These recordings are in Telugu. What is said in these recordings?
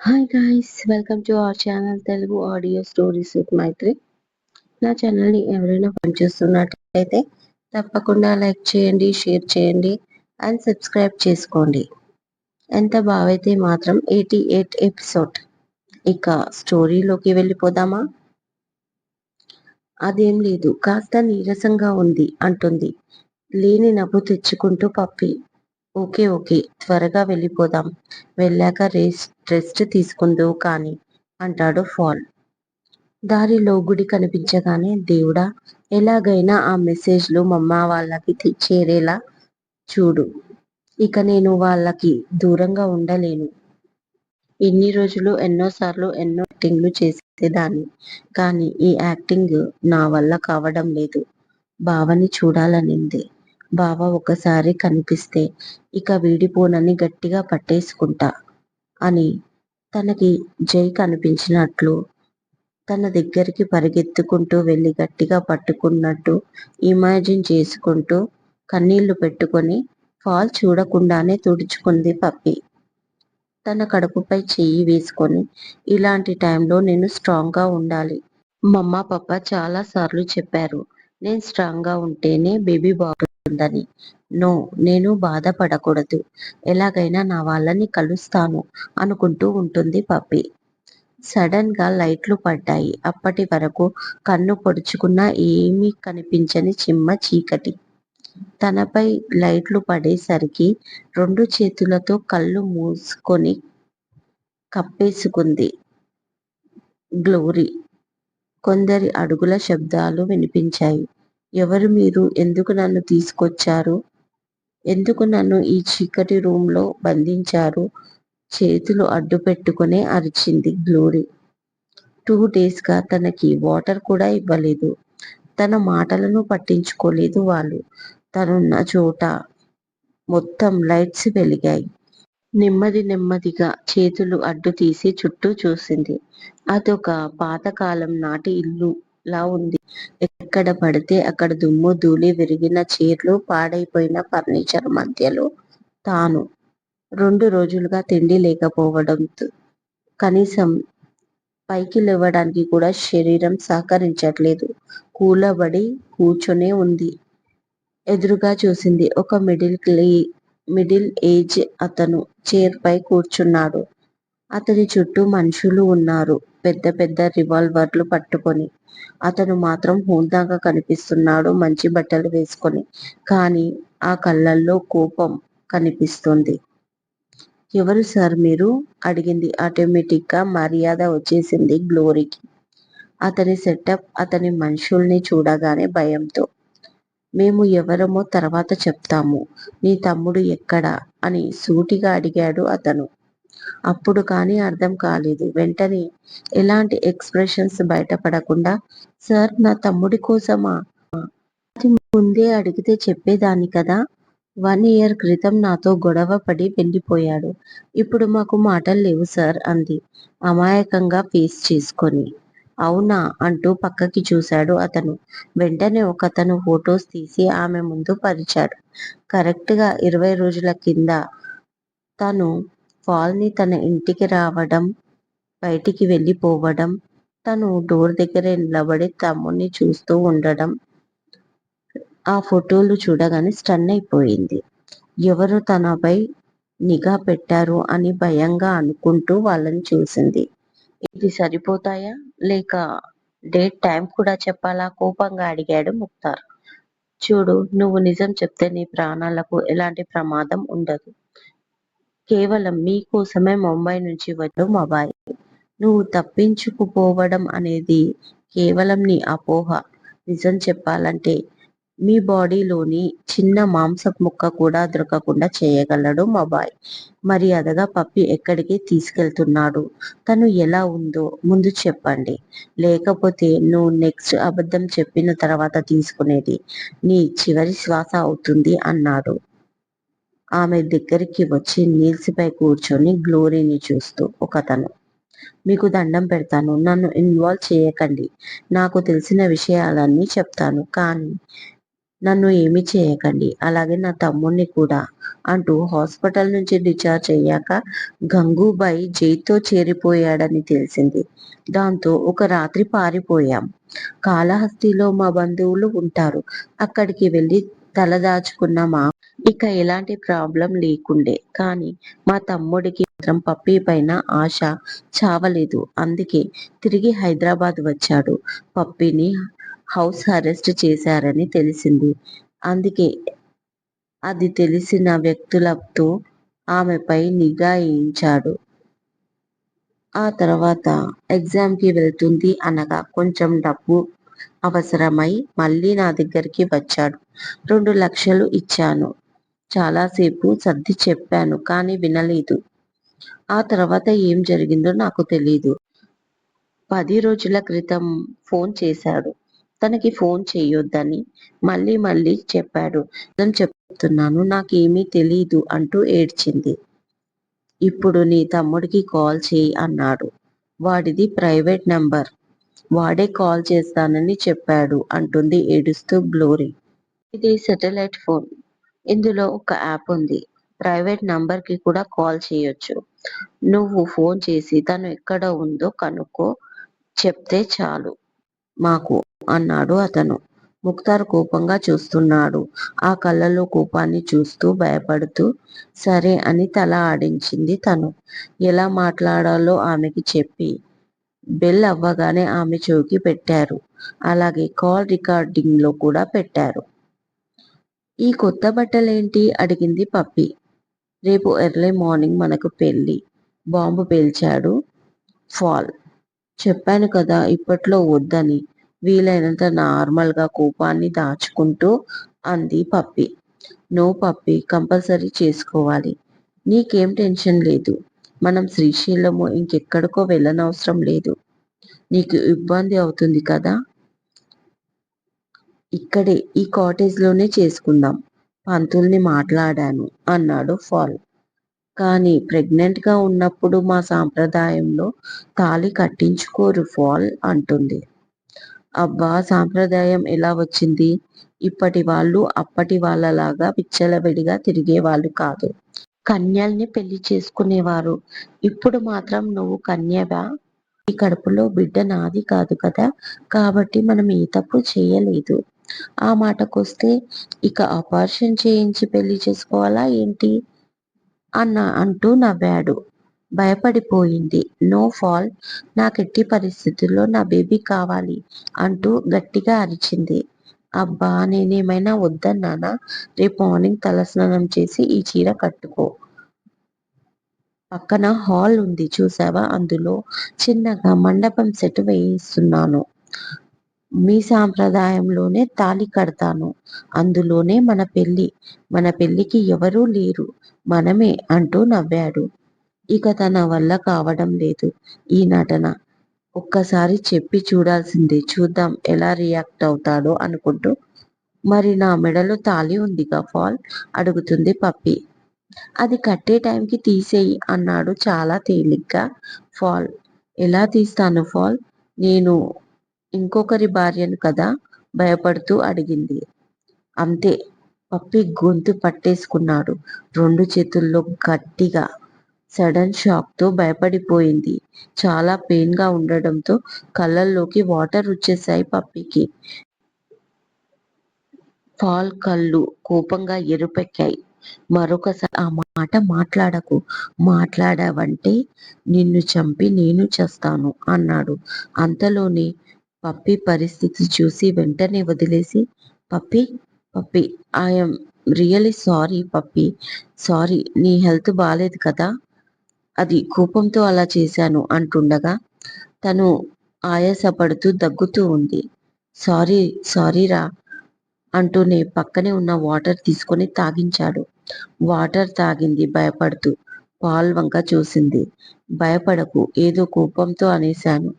Hi guys welcome to our channel Telugu audio stories with Maithri నా ఛానల్ని ఎవరైనా పనిచేస్తున్నట్లయితే తప్పకుండా లైక్ చేయండి షేర్ చేయండి అండ్ సబ్స్క్రైబ్ చేసుకోండి. ఎంత బాగైతే మాత్రం ఎయిటీ ఎయిట్ ఎపిసోడ్ ఇక స్టోరీలోకి వెళ్ళిపోదామా? అదేం లేదు కాస్త నీరసంగా ఉంది అంటుంది. లేని నవ్వు తెచ్చుకుంటూ పప్పి. Okay okay. త్వరగా వెళ్ళిపోదాం. వెళ్ళాక రెస్ట్ రెస్ట్ తీసుకుందు కానీ అంటాడు ఫాల్. దారిలో గుడి కనిపించగానే దేవుడా ఎలాగైనా ఆ మెసేజ్లు మమ్మ వాళ్ళకి చేరేలా చూడు. ఇక నేను వాళ్ళకి దూరంగా ఉండలేను. ఇన్ని రోజులు ఎన్నోసార్లు ఎన్నో యాక్టింగ్లు చేసేదాన్ని కానీ ఈ యాక్టింగ్ నా వల్ల కావడం లేదు. బావని చూడాలనింది. బావ ఒకసారి కనిపిస్తే ఇక వీడిపోనని గట్టిగా పట్టేసుకుంటా అని తనకి జై కనిపించినట్లు తన దగ్గరికి పరిగెత్తుకుంటూ వెళ్ళి గట్టిగా పట్టుకున్నట్టు ఇమాజిన్ చేసుకుంటూ కన్నీళ్ళు పెట్టుకొని ఫాల్ చూడకుండానే తుడుచుకుంది పప్పి. తన కడుపుపై చెయ్యి వేసుకొని ఇలాంటి టైంలో నేను స్ట్రాంగ్గా ఉండాలి. మమ్మ పప్ప చాలా సార్లు చెప్పారు నేను స్ట్రాంగ్గా ఉంటేనే బేబీ బాగుంటుందని నో నేను బాధపడకూడదు. ఎలాగైనా నా వాళ్ళని కలుస్తాను అనుకుంటూ ఉంటుంది పప్పి. సడన్గా లైట్లు పడ్డాయి. అప్పటి వరకు కన్ను పొడుచుకున్న ఏమీ కనిపించని చిమ్మ చీకటి. తనపై లైట్లు పడేసరికి రెండు చేతులతో కళ్ళు మూసుకొని కప్పేసుకుంది గ్లోరీ. కొందరి అడుగుల శబ్దాలు వినిపించాయి. ఎవరు మీరు? ఎందుకు నన్ను తీసుకొచ్చారు? ఎందుకు నన్ను ఈ చీకటి రూమ్లో బంధించారు? చేతులు అడ్డు పెట్టుకునే అరిచింది గ్లోరీ. టూ డేస్గా తనకి వాటర్ కూడా ఇవ్వలేదు. తన మాటలను పట్టించుకోలేదు వాళ్ళు. తనున్న చోట మొత్తం లైట్స్ వెలిగాయి. నెమ్మది నెమ్మదిగా చేతులు అడ్డు తీసి చుట్టూ చూసింది. అదొక పాతకాలం నాటి ఇల్లు లా ఉంది. ఎక్కడ పడితే అక్కడ దుమ్ము ధూళి విరిగిన చీరలు పాడైపోయిన ఫర్నిచర్ మధ్యలో తాను. రెండు రోజులుగా తిండి లేకపోవడంతో కనీసం పైకి లేవడానికి కూడా శరీరం సహకరించట్లేదు. కూలబడి కూర్చొనే ఉంది. ఎదురుగా చూసింది ఒక మిడిల్ మిడిల్ ఏజ్ అతను. చైర్ పై కూర్చున్నాడు. అతని చుట్టూ మనుషులు ఉన్నారు. పెద్ద పెద్ద రివాల్వర్లు పట్టుకొని అతను మాత్రం హోందాగా కనిపిస్తున్నాడు మంచి బట్టలు వేసుకొని. కానీ ఆ కళ్ళల్లో కోపం కనిపిస్తుంది. ఎవరు సార్ మీరు? అడిగింది ఆటోమేటిక్గా మర్యాద వచ్చేసింది గ్లోరీకి. అతని సెటప్ అతని మనుషుల్ని చూడగానే భయంతో మేము ఎవరమో తర్వాత చెప్తాము. నీ తమ్ముడు ఎక్కడా? అని సూటిగా అడిగాడు అతను. అప్పుడు కానీ అర్థం కాలేదు. వెంటనే ఎలాంటి ఎక్స్ప్రెషన్స్ బయటపడకుండా సార్ నా తమ్ముడి కోసమా? ముందే అడిగితే చెప్పేదాన్ని కదా? వన్ ఇయర్ క్రితం నాతో గొడవ పడి వెళ్ళిపోయాడు. ఇప్పుడు మాకు మాటలు లేవు సార్ అంది. అమాయకంగా ఫేస్ చేసుకొని. అవునా? అంటూ పక్కకి చూశాడు అతను. వెంటనే ఒక అతను ఫొటోస్ తీసి ఆమె ముందు పరిచాడు. కరెక్ట్గా ఇరవై రోజుల కింద తను ఫాల్ని తన ఇంటికి రావడం బయటికి వెళ్ళిపోవడం తను డోర్ దగ్గర నిలబడి తమ్ముడిని చూస్తూ ఉండడం ఆ ఫోటోలు చూడగానే స్టన్ అయిపోయింది. ఎవరు తనపై నిఘా పెట్టారు అని భయంగా అనుకుంటూ వాళ్ళని చూసింది. ఇది సరిపోతాయా? లేక డేట్ టైం కూడా చెప్పాలా? కోపంగా అడిగాడు ముక్తార్. చూడు నువ్వు నిజం చెప్తే నీ ప్రాణాలకు ఎలాంటి ప్రమాదం ఉండదు. కేవలం మీకోసమే ముంబై నుంచి వచ్చాడు మొబైల్ నువ్వు తప్పించుకుపోవడం అనేది కేవలం నీ అపోహ. నిజం చెప్పాలంటే మీ బాడీలోని చిన్న మాంసపు ముక్క కూడా దొరకకుండా చేయగలడు మొబైల్ మర్యాదగా పప్పి ఎక్కడికి తీసుకెళ్తున్నాడు? తను ఎలా ఉందో ముందు చెప్పండి. లేకపోతే నువ్వు నెక్స్ట్ అబద్ధం చెప్పిన తర్వాత తీసుకునేది నీ చివరి శ్వాస అవుతుంది అన్నాడు. ఆమె దగ్గరికి వచ్చి నీల్సిపై కూర్చొని గ్లోరీని చూస్తూ ఒకతను మీకు దండం పెడతాను. నన్ను ఇన్వాల్వ్ చేయకండి. నాకు తెలిసిన విషయాలన్నీ చెప్తాను. కానీ నన్ను ఏమీ చేయకండి. అలాగే నా తమ్ముణ్ణి కూడా అంటూ హాస్పిటల్ నుంచి డిశ్చార్జ్ అయ్యాక గంగూబాయి జైతో చేరిపోయాడని తెలిసింది. దాంతో ఒక రాత్రి పారిపోయాం. కాళహస్తిలో మా బంధువులు ఉంటారు. అక్కడికి వెళ్ళి తలదాచుకున్న మా ఇక ఎలాంటి ప్రాబ్లం లేకుండే. కానీ మా తమ్ముడికి మాత్రం పప్పి పైన ఆశ చావలేదు. అందుకే తిరిగి హైదరాబాద్ వచ్చాడు. పప్పిని హౌస్ అరెస్ట్ చేశారని తెలిసింది. అందుకే అది తెలిసిన వ్యక్తులతో ఆమెపై నిఘా వేయించాడు. ఆ తర్వాత ఎగ్జామ్కి వెళ్తుంది అనగా కొంచెం డబ్బు అవసరమై మళ్ళీ నా దగ్గరికి వచ్చాడు. రెండు లక్షలు ఇచ్చాను. చాలాసేపు సర్ది చెప్పాను కానీ వినలేదు. ఆ తర్వాత ఏం జరిగిందో నాకు తెలీదు. పది రోజుల క్రితం ఫోన్ చేశాడు. తనకి ఫోన్ చేయొద్దని మళ్ళీ మళ్ళీ చెప్పాడు. నేను చెప్తున్నాను నాకేమీ తెలీదు అంటూ ఏడ్చింది. ఇప్పుడు నీ తమ్ముడికి కాల్ చేయి అన్నాడు. వాడిది ప్రైవేట్ నంబర్. వాడే కాల్ చేస్తానని చెప్పాడు అంటుంది ఏడుస్తూ గ్లోరీ ఇది సెటిలైట్ ఫోన్. ఇందులో ఒక యాప్ ఉంది. ప్రైవేట్ నంబర్కి కూడా కాల్ చేయొచ్చు. నువ్వు ఫోన్ చేసి తను ఎక్కడ ఉందో కనుక్కో చెప్తే చాలు. మాకు అన్నాడు అతను. ముక్తార్ కోపంగా చూస్తున్నాడు. ఆ కళ్ళలో కోపాన్ని చూస్తూ భయపడుతూ సరే అని తల ఆడించింది తను. ఎలా మాట్లాడాలో ఆమెకి చెప్పి బెల్ అవ్వగానే ఆమె చౌకి పెట్టారు. అలాగే కాల్ రికార్డింగ్లో కూడా పెట్టారు. ఈ కొత్త బట్టలేంటి? అడిగింది పప్పి. రేపు ఎర్లీ మార్నింగ్ మనకు పెళ్ళి. బాంబు పేల్చాడు ఫాల్. చెప్పాను కదా ఇప్పట్లో వద్దని. వీలైనంత నార్మల్గా కోపాన్ని దాచుకుంటూ అంది పప్పి. నో పప్పి కంపల్సరీ చేసుకోవాలి. నీకేం టెన్షన్ లేదు. మనం శ్రీశైలము ఇంకెక్కడికో వెళ్ళనవసరం లేదు. నీకు ఇబ్బంది అవుతుంది కదా? ఇక్కడే ఈ కాటేజ్లోనే చేసుకుందాం. పంతుల్ని మాట్లాడాను అన్నాడు ఫాల్. కానీ ప్రెగ్నెంట్గా ఉన్నప్పుడు మా సాంప్రదాయంలో తాళి కట్టించుకోరు ఫాల్ అంటుంది. అబ్బా సాంప్రదాయం ఎలా వచ్చింది? ఇప్పటి వాళ్ళు అప్పటి వాళ్ళలాగా విచ్చలవిడిగా తిరిగేవాళ్ళు కాదు. కన్యల్ని పెళ్ళి చేసుకునేవారు. ఇప్పుడు మాత్రం నువ్వు కన్యవా? ఈ కడుపులో బిడ్డ నాది కాదు కదా. కాబట్టి మనం ఏ తప్పు చేయలేదు. ఆ మాటకొస్తే ఇక ఆపరేషన్ చేయించి పెళ్ళి చేసుకోవాలా ఏంటి? అన్న అంటూ నవ్వాడు. భయపడిపోయింది. నో ఫాల్ నాకెట్టి పరిస్థితుల్లో నా బేబీ కావాలి అంటూ గట్టిగా అరిచింది. అబ్బా నేనేమైనా వద్దన్నానా? రేపు మార్నింగ్ తలస్నానం చేసి ఈ చీర కట్టుకో. పక్కన హాల్ ఉంది చూసావా? అందులో చిన్నగా మండపం సెట్ వేయిస్తున్నాను. మీ సాంప్రదాయంలోనే తాళి కడతాను. అందులోనే మన పెళ్ళి మన పెళ్ళికి ఎవరూ లేరు. మనమే అంటూ నవ్వాడు. ఇక తన వల్ల కావడం లేదు. ఈ నటన ఒక్కసారి చెప్పి చూడాల్సిందే. చూద్దాం ఎలా రియాక్ట్ అవుతాడో అనుకుంటూ. మరి నా మెడలో తాళి ఉందిగా ఫాల్? అడుగుతుంది పప్పి. అది కట్టే టైంకి తీసేయి అన్నాడు చాలా తేలిగ్గా ఫాల్. ఎలా తీస్తాను ఫాల్? నేను ఇంకొకరి భార్యను కదా భయపడుతూ అడిగింది. అంతే పప్పి గొంతు పట్టేసుకున్నాడు. రెండు చేతుల్లో గట్టిగా సడన్ షాక్తో భయపడిపోయింది. చాలా పెయిన్గా ఉండడంతో కళ్ళల్లోకి వాటర్ వచ్చేసాయి పప్పికి. ఫాల్ కళ్ళు కోపంగా ఎరుపెక్కాయి. మరొకసారి ఆ మాట మాట్లాడకు. మాట్లాడావంటే నిన్ను చంపి నేను చేస్తాను అన్నాడు. అంతలోనే పప్పి పరిస్థితి చూసి వెంటనే వదిలేసి Pappi Pappi I'm really sorry Pappi. Sorry నీ హెల్త్ బాగాలేదు కదా? అది కోపంతో అలా చేశాను అంటుండగా తను ఆయాసపడుతూ దగ్గుతూ ఉంది. సారీ సారీరా అంటూనే పక్కనే ఉన్న వాటర్ తీసుకొని తాగించాడు. వాటర్ తాగింది భయపడుతూ. పాల్ వంక చూసింది. భయపడకు ఏదో కోపంతో అనేశాను.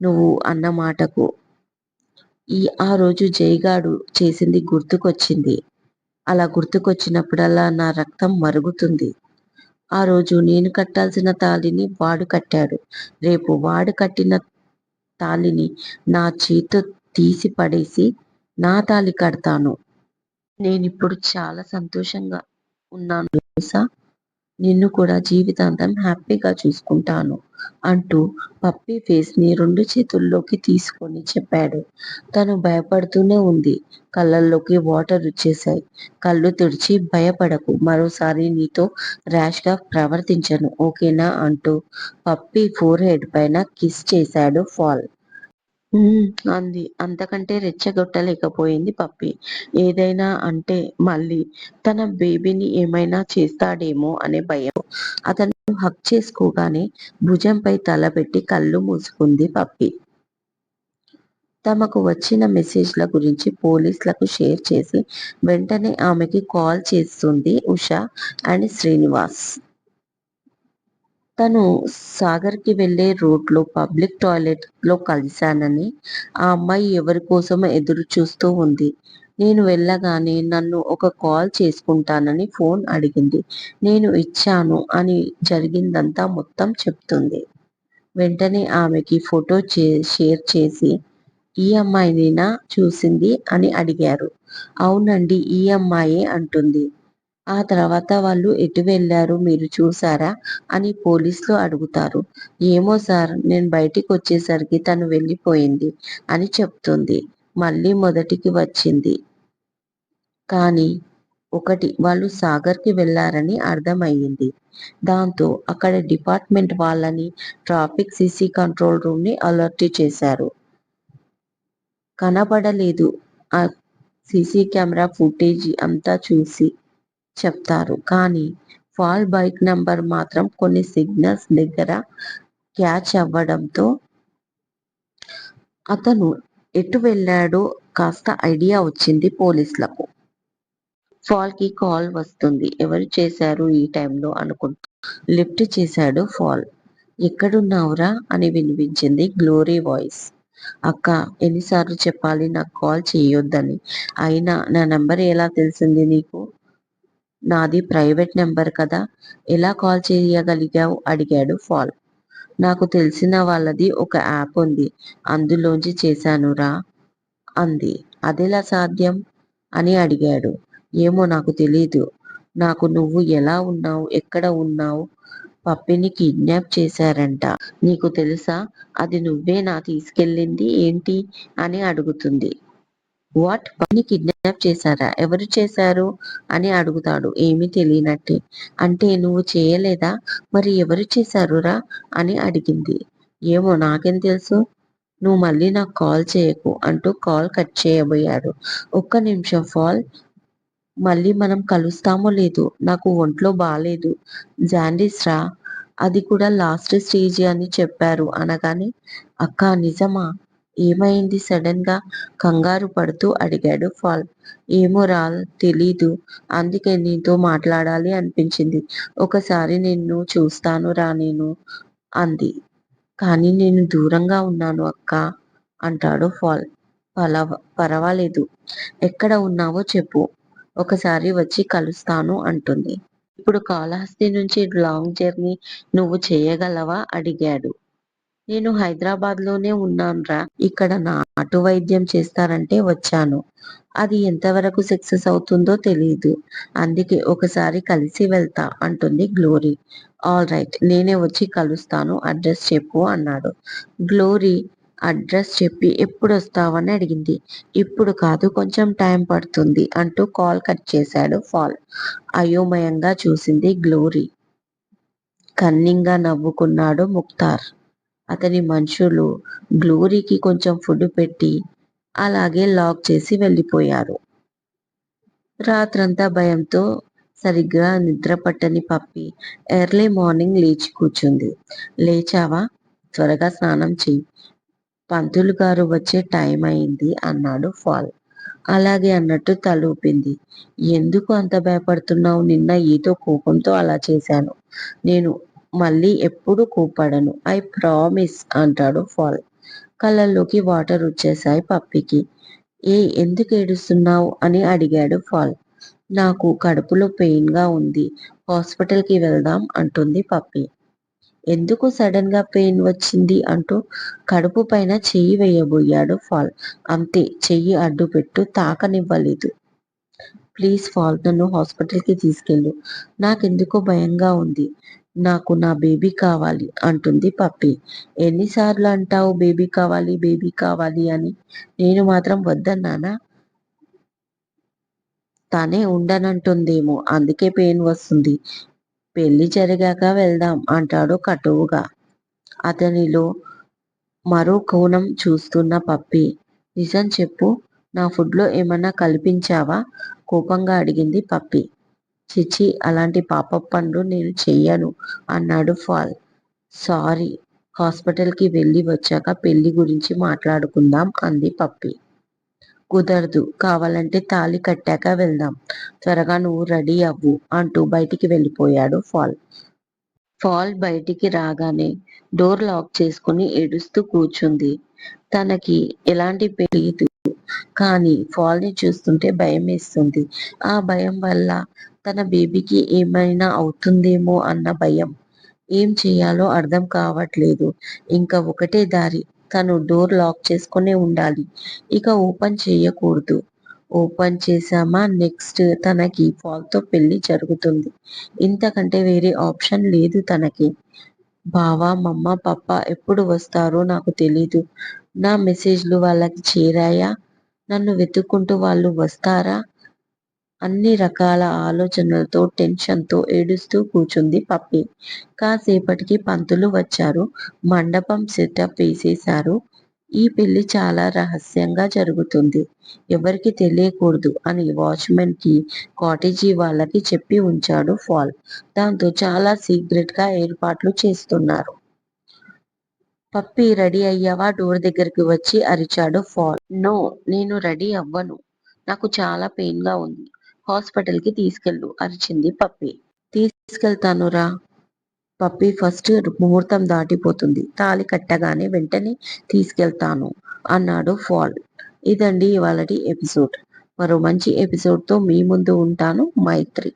నువ్వు అన్న మాటకు ఈ ఆ రోజు జైగాడు చేసింది గుర్తుకొచ్చింది. అలా గుర్తుకొచ్చినప్పుడల్లా నా రక్తం మరుగుతుంది. ఆ రోజు నేను కట్టాల్సిన తాళిని వాడు కట్టాడు. రేపు వాడు కట్టిన తాళిని నా చేత్తో తీసి పడేసి నా తాళి కడతాను. నేనిప్పుడు చాలా సంతోషంగా ఉన్నాను తెలుసా? నిన్ను కూడా జీవితాంతం హ్యాపీగా చూసుకుంటాను అంటూ పప్పీ ఫేస్ని రెండు చేతుల్లోకి తీసుకొని చెప్పాడు. తను భయపడుతూనే ఉంది. కళ్ళల్లోకి వాటర్ వచ్చేశాయి. కళ్ళు తుడిచి భయపడకు. మరోసారి నీతో ర్యాష్గా ప్రవర్తించను. ఓకేనా? అంటూ పప్పి ఫోర్ హెడ్ పైన కిస్ చేశాడు ఫాల్. అంది. అంతకంటే రెచ్చగొట్టలేకపోయింది పప్పి. ఏదైనా అంటే మళ్ళీ తన బేబీని ఏమైనా చేస్తాడేమో అనే భయం. అతను హక్ చేసుకోగానే భుజంపై తల పెట్టి కళ్ళు మూసుకుంది పప్పి. తమకు వచ్చిన మెసేజ్ల గురించి పోలీసులకు షేర్ చేసి వెంటనే ఆమెకి కాల్ చేస్తుంది ఉష అండ్ శ్రీనివాస్. తను సాగర్కి వెళ్ళే రోడ్లో పబ్లిక్ టాయిలెట్లో కలిశానని ఆ అమ్మాయి ఎవరి కోసమో ఎదురు చూస్తూ ఉంది. నేను వెళ్ళగానే నన్ను ఒక కాల్ చేసుకుంటానని ఫోన్ అడిగింది. నేను ఇచ్చాను అని జరిగిందంతా మొత్తం చెప్తుంది. వెంటనే ఆమెకి ఫోటో షేర్ చేసి ఈ అమ్మాయినేనా చూసింది అని అడిగారు. అవునండి ఈ అమ్మాయే అంటుంది. ఆ తర్వాత వాళ్ళు ఎటు వెళ్ళారు మీరు చూసారా అని పోలీసులు అడుగుతారు. ఏమో సార్ నేను బయటికి వచ్చేసరికి తను వెళ్ళిపోయింది అని చెప్తుంది. మళ్ళీ మొదటికి వచ్చింది. కానీ ఒకటి వాళ్ళు సాగర్కి వెళ్ళారని అర్థమయ్యింది. దాంతో అక్కడ డిపార్ట్మెంట్ వాళ్ళని ట్రాఫిక్ సీసీ కంట్రోల్ రూమ్ని అలర్ట్ చేశారు. కనపడలేదు ఆ సీసీ కెమెరా ఫుటేజీ అంతా చూసి చెప్తారు. కానీ ఫాల్ బైక్ నంబర్ మాత్రం కొన్ని సిగ్నల్స్ దగ్గర క్యాచ్ అవ్వడంతో అతను ఎటు వెళ్ళాడో కాస్త ఐడియా వచ్చింది పోలీసులకు. ఫాల్కి కాల్ వస్తుంది. ఎవరు చేశారు ఈ టైంలో అనుకుంటూ లిఫ్ట్ చేశాడు ఫాల్. ఎక్కడున్నావురా అని వినిపించింది గ్లోరీ వాయిస్. అక్క ఎన్నిసార్లు చెప్పాలి నాకు కాల్ చేయొద్దని. అయినా నా నెంబర్ ఎలా తెలిసింది నీకు? నాది ప్రైవేట్ నెంబర్ కదా ఎలా కాల్ చేయగలిగావు? అడిగాడు ఫాల్. నాకు తెలిసిన వాళ్ళది ఒక యాప్ ఉంది అందులోంచి చేశానురా అంది. అదెలా సాధ్యం? అని అడిగాడు. ఏమో నాకు తెలీదు. నాకు నువ్వు ఎలా ఉన్నావు? ఎక్కడ ఉన్నావు? పప్పిని కిడ్నాప్ చేశారంట. నీకు తెలుసా? అది నువ్వే నా తీసుకెళ్ళింది? ఏంటి? అని అడుగుతుంది. వాట్ పని కిడ్నాప్ చేశారా? ఎవరు చేశారు? అని అడుగుతాడు. ఏమీ తెలియనట్టే. అంటే నువ్వు చేయలేదా? మరి ఎవరు చేశారురా? అని అడిగింది. ఏమో నాకేం తెలుసు. నువ్వు మళ్ళీ నాకు కాల్ చేయకు అంటూ కాల్ కట్ చేయబోయాడు. ఒక్క నిమిషం ఫాల్. మళ్ళీ మనం కలుస్తామో లేదు. నాకు ఒంట్లో బాగాలేదు జాండీస్ రా. అది కూడా లాస్ట్ స్టేజ్ అని చెప్పారు అనగానే అక్క నిజమా? ఏమైంది? సడన్గా కంగారు పడుతూ అడిగాడు ఫాల్. ఏమో రా తెలీదు. అందుకే నీతో మాట్లాడాలి అనిపించింది. ఒకసారి నిన్ను చూస్తాను రా నేను అంది. కానీ నేను దూరంగా ఉన్నాను అక్క అంటాడు ఫాల్. పలవ పర్వాలేదు. ఎక్కడ ఉన్నావో చెప్పు. ఒకసారి వచ్చి కలుస్తాను అంటుంది. ఇప్పుడు కాళహస్తి నుంచి లాంగ్ జర్నీ నువ్వు చేయగలవా? అడిగాడు. నేను హైదరాబాద్లోనే ఉన్నానురా. ఇక్కడ నాటు వైద్యం చేస్తారంటే వచ్చాను. అది ఎంతవరకు సక్సెస్ అవుతుందో తెలియదు అందుకే ఒకసారి కలిసి వెళ్తా అంటుంది గ్లోరీ. ఆల్ రైట్ నేనే వచ్చి కలుస్తాను అడ్రస్ చెప్పు అన్నాడు. గ్లోరీ అడ్రస్ చెప్పి ఎప్పుడు వస్తావని అడిగింది. ఇప్పుడు కాదు కొంచెం టైం పడుతుంది అంటూ కాల్ కట్ చేశాడు ఫాల్. అయోమయంగా చూసింది గ్లోరీ. కన్నింగా నవ్వుకున్నాడు ముక్తార్. అతని మనుషులు గ్లోరీకి కొంచెం ఫుడ్ పెట్టి అలాగే లాక్ చేసి వెళ్ళిపోయారు. రాత్రంతా భయంతో సరిగ్గా నిద్ర పట్టని పప్పి ఎర్లీ మార్నింగ్ లేచి కూర్చుంది. లేచావా? త్వరగా స్నానం చెయ్యి. పంతులు గారు వచ్చే టైం అయింది అన్నాడు ఫాల్. అలాగే అన్నట్టు తలూపింది ఎందుకు అంత భయపడుతున్నావు? నిన్న ఏదో కోపంతో అలా చేశాను. నేను మళ్ళీ ఎప్పుడు కూపడను. ఐ ప్రామిస్ అంటాడు ఫాల్. కళ్ళల్లోకి వాటర్ వచ్చేశాయి పప్పికి. ఏ ఎందుకు ఏడుస్తున్నావు? అని అడిగాడు ఫాల్. నాకు కడుపులో పెయిన్గా ఉంది. హాస్పిటల్కి వెళ్దాం అంటుంది పప్పి. ఎందుకు సడన్గా పెయిన్ వచ్చింది అంటూ కడుపు పైన చెయ్యి వేయబోయాడు ఫాల్. అంతే చెయ్యి అడ్డుపెట్టు తాకనివ్వలేదు. ప్లీజ్ ఫాల్ నన్ను హాస్పిటల్కి తీసుకెళ్ళు. నాకెందుకో భయంగా ఉంది. నాకు నా బేబీ కావాలి అంటుంది పప్పి. ఎన్నిసార్లు అంటావు బేబీ కావాలి బేబీ కావాలి అని? నేను మాత్రం వద్దన్నానా? తనే ఉండనంటుందేమో అందుకే పెయిన్ వస్తుంది. పెళ్ళి జరిగాక వెళ్దాం అంటాడు కటువుగా. అతనిలో మరో కోణం చూస్తున్న పప్పి. నిజం చెప్పు నా ఫుడ్లో ఏమన్నా కల్పించావా? కోపంగా అడిగింది పప్పి. చిచి అలాంటి పాప పనులు నేను చెయ్యను అన్నాడు ఫాల్. సారీ హాస్పిటల్కి వెళ్ళి వచ్చాక పెళ్ళి గురించి మాట్లాడుకుందాం అంది పప్పి. కుదరదు కావాలంటే తాళి కట్టాక వెళ్దాం. త్వరగా నువ్వు రెడీ అవ్వు అంటూ బయటికి వెళ్ళిపోయాడు ఫాల్. ఫాల్ బయటికి రాగానే డోర్ లాక్ చేసుకుని ఏడుస్తూ కూర్చుంది. తనకి ఎలాంటి తెలియదు కానీ ఫాల్ని చూస్తుంటే భయం వేస్తుంది ఆ భయం వల్ల తన బేబీకి ఏమైనా అవుతుందేమో అన్న భయం. ఏం చేయాలో అర్థం కావట్లేదు. ఇంకా ఒకటే దారి. తను డోర్ లాక్ చేసుకునే ఉండాలి. ఇక ఓపెన్ చేయకూడదు. ఓపెన్ చేశామా? నెక్స్ట్ తనకి ఫాల్తో పెళ్ళి జరుగుతుంది. ఇంతకంటే వేరే ఆప్షన్ లేదు తనకి. బావా మమ్మ పప్ప ఎప్పుడు వస్తారో నాకు తెలీదు. నా మెసేజ్లు వాళ్ళకి చేరాయా? నన్ను వెతుక్కుంటూ వాళ్ళు వస్తారా? అన్ని రకాల ఆలోచనలతో టెన్షన్తో ఏడుస్తూ కూర్చుంది పప్పి. కాసేపటికి పంతులు వచ్చారు. మండపం సెటప్ వేసేశారు. ఈ పెళ్ళి చాలా రహస్యంగా జరుగుతుంది. ఎవరికి తెలియకూడదు అని వాచ్మెన్కి కాటేజీ వాళ్ళకి చెప్పి ఉంచాడు ఫాల్. దాంతో చాలా సీక్రెట్గా ఏర్పాట్లు చేస్తున్నారు. పప్పి రెడీ అయ్యావా? డోర్ దగ్గరికి వచ్చి అరిచాడు ఫాల్. నో నేను రెడీ అవ్వను. నాకు చాలా పెయిన్గా ఉంది. హాస్పిటల్కి తీసుకెళ్ళు అరిచింది పప్పి. తీసుకెళ్తాను రా పప్పి ఫస్ట్ ముహూర్తం దాటిపోతుంది. తాళి కట్టగానే వెంటనే తీసుకెళ్తాను అన్నాడు ఫాల్. ఇదండి ఇవాళటి ఎపిసోడ్. మరో మంచి ఎపిసోడ్తో మీ ముందు ఉంటాను. మైత్రి.